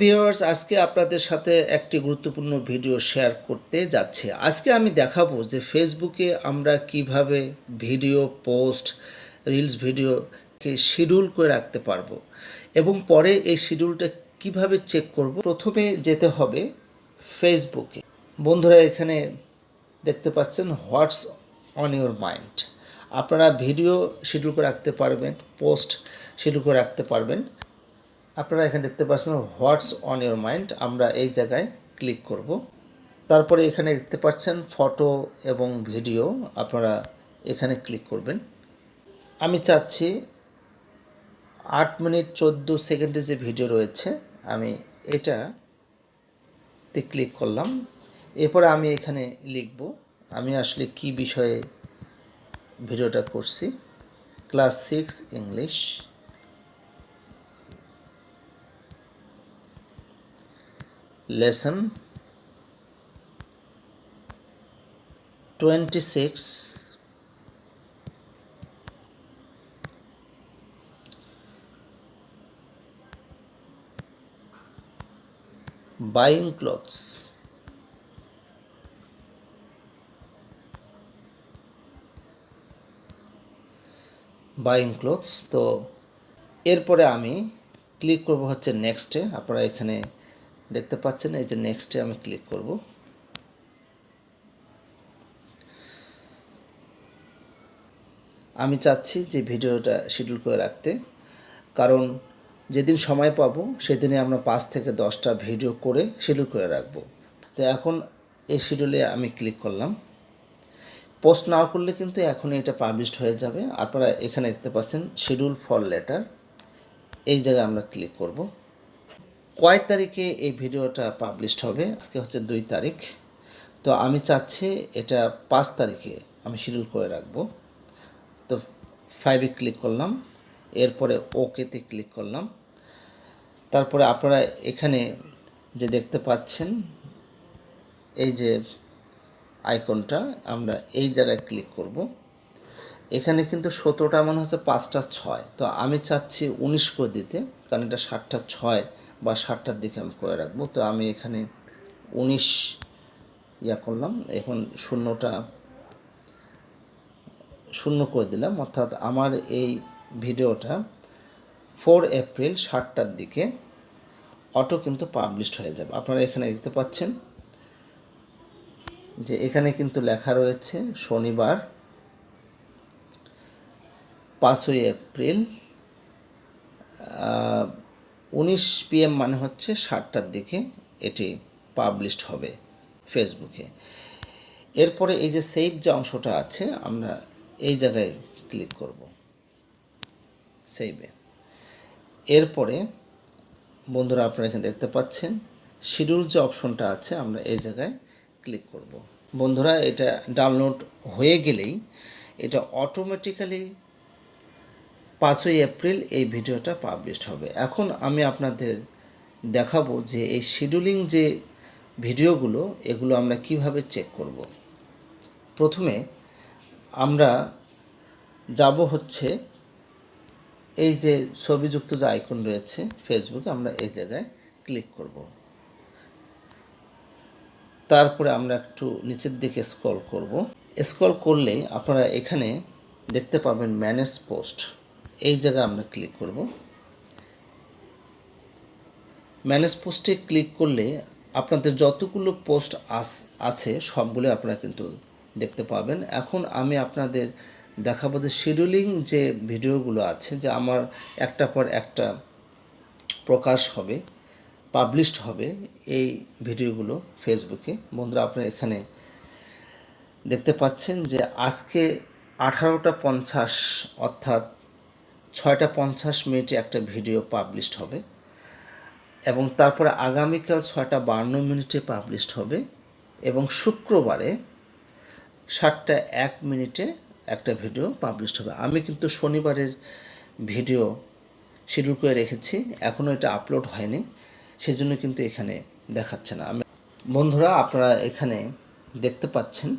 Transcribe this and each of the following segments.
Viewers আজকে আপনাদের সাথে একটি গুরুত্বপূর্ণ ভিডিও শেয়ার করতে যাচ্ছে। আজকে আমি দেখাবো যে ফেসবুকে আমরা কীভাবে ভিডিও পোস্ট রিলস ভিডিওকে শিডিউল করে রাখতে পারব এবং পরে এই শিডিউলটা কীভাবে চেক করব। প্রথমে যেতে হবে ফেসবুকে বন্ধুরা, এখানে দেখতে পাচ্ছেন হোয়াটস অন ইউর মাইন্ড আপনারা ভিডিও শিডিউল করে রাখতে পারবেন পোস্ট শিডিউল করে রাখতে পারবেন। আপনারা এখানে দেখতে পাচ্ছেন হোয়াটস অন ইউর মাইন্ড, আমরা এই জায়গায় ক্লিক করব। তারপরে এখানে দেখতে পাচ্ছেন ফটো এবং ভিডিও, আপনারা এখানে ক্লিক করবেন। আমি চাচ্ছি আট মিনিট চোদ্দ সেকেন্ডের যে ভিডিও রয়েছে, আমি এটাতে ক্লিক করলাম। এরপরে আমি এখানে লিখব, আমি আসলে কি বিষয়ে ভিডিওটা করছি। Class six, English. Lesson 26 buying clothes. Buying clothes তো এরপরে আমি ক্লিক করব হচ্ছে নেক্সটে আপনারা এখানে দেখতে পাচ্ছেন, এই যে নেক্সটে আমি ক্লিক করব। আমি চাচ্ছি যে ভিডিওটা শিডিউল করে রাখতে, কারণ যেদিন সময় পাবো সেদিনে আমরা পাঁচ থেকে দশটা ভিডিও করে শিডিউল করে রাখব। তো এখন এই শিডিউলে আমি ক্লিক করলাম। পোস্ট না করলে কিন্তু এখন এটা পাবলিশড হয়ে যাবে। আপনারা এখানে দেখতে পাচ্ছেন শিডিউল ফর লেটার এই জায়গায় আমরা ক্লিক করব। কয় তারিখে এই ভিডিওটা পাবলিশড হবে? আজকে হচ্ছে দুই তারিখ। তো আমি চাচ্ছি এটা পাঁচ তারিখে আমি শিডিউল করে রাখব। তো ফাইভে ক্লিক করলাম, এরপরে ওকেতে ক্লিক করলাম। তারপরে আপনারা এখানে যে দেখতে পাচ্ছেন, এই যে আইকনটা আমরা এই জায়গায় ক্লিক করব। এখানে কিন্তু সতেরোটা মনে হচ্ছে পাঁচটা ছয়। তো আমি চাচ্ছি উনিশ করে দিতে, কারণ এটা ষাটটা ছয়। বা ষাটটার দিকে আমি করে রাখব। তো আমি এখানে উনিশ ইয়া করলাম, এখন শূন্যটা শূন্য করে দিলাম। অর্থাৎ আমার এই ভিডিওটা ফোর এপ্রিল ষাটটার দিকে অটো কিন্তু পাবলিশড হয়ে যাবে। আপনারা এখানে দেখতে পাচ্ছেন যে এখানে কিন্তু লেখা রয়েছে, শনিবার পাঁচই এপ্রিল উনিশ পিএম মানে হচ্ছে সাতটার দিকে এটি পাবলিশড হবে ফেসবুকে এরপরে এই যে সেভ যে অংশটা আছে, আমরা এই জায়গায় ক্লিক করব। সেভে এরপরে বন্ধুরা আপনারা এখানে দেখতে পাচ্ছেন শিডিউল যে অপশনটা আছে, আমরা এই জায়গায় ক্লিক করব। বন্ধুরা, এটা ডাউনলোড হয়ে গেলেই এটা অটোমেটিক্যালি পাঁচই এপ্রিল এই ভিডিওটা পাবলিশড হবে। এখন আমি আপনাদের দেখাবো যে এই শিডিউলিং যে ভিডিওগুলো, এগুলো আমরা কীভাবে চেক করব। প্রথমে আমরা যাব হচ্ছে এই যে ছবিযুক্ত যে আইকন রয়েছে ফেসবুকে আমরা এই জায়গায় ক্লিক করব। তারপরে আমরা একটু নিচের দিকে স্ক্রল করব। স্ক্রল করলে আপনারা এখানে দেখতে পাবেন ম্যানেজ পোস্ট এই জায়গায় আমরা ক্লিক করব। ম্যানেজ পোস্টে ক্লিক করলে আপনাদের যতগুলো পোস্ট আস, আছে সবগুলো আপনারা কিন্তু দেখতে পাবেন। এখন আমি আপনাদের দেখাবো যে শিডিউলিং যে ভিডিওগুলো আছে, যে আমার একটা পর একটা প্রকাশ হবে পাবলিশড হবে এই ভিডিওগুলো ফেসবুকে বন্ধুরা, আপনারা এখানে দেখতে পাচ্ছেন যে আজকে আঠারোটা পঞ্চাশ অর্থাৎ ছয়টা পঞ্চাশ মিনিটে একটা ভিডিও পাবলিশড হবে এবং তারপরে আগামীকাল ছয়টা বান্ন মিনিটে পাবলিশড হবে এবং শুক্রবারে সাতটা এক মিনিটে একটা ভিডিও পাবলিশড হবে। আমি কিন্তু শনিবারের ভিডিও শিডিউল করে রেখেছি এখনও এটা আপলোড হয়নি, সেজন্য কিন্তু এখানে দেখাচ্ছে না। আমি বন্ধুরা, আপনারা এখানে দেখতে পাচ্ছেন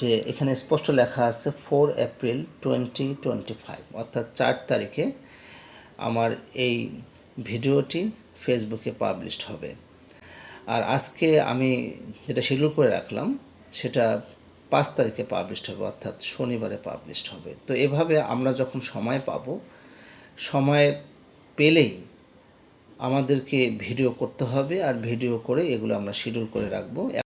যে এখানে স্পষ্ট লেখা আছে four April twenty twenty five, অর্থাৎ চার তারিখে আমার এই ভিডিওটি ফেসবুকে পাবলিশড হবে। আর আজকে আমি যেটা শিডিউল করে রাখলাম, সেটা পাঁচ তারিখে পাবলিশড হবে, অর্থাৎ শনিবারে পাবলিশড হবে। তো এভাবে আমরা যখন সময় পাবো, সময় পেলেই আমাদেরকে ভিডিও করতে হবে, আর ভিডিও করে এগুলো আমরা শিডিউল করে রাখব।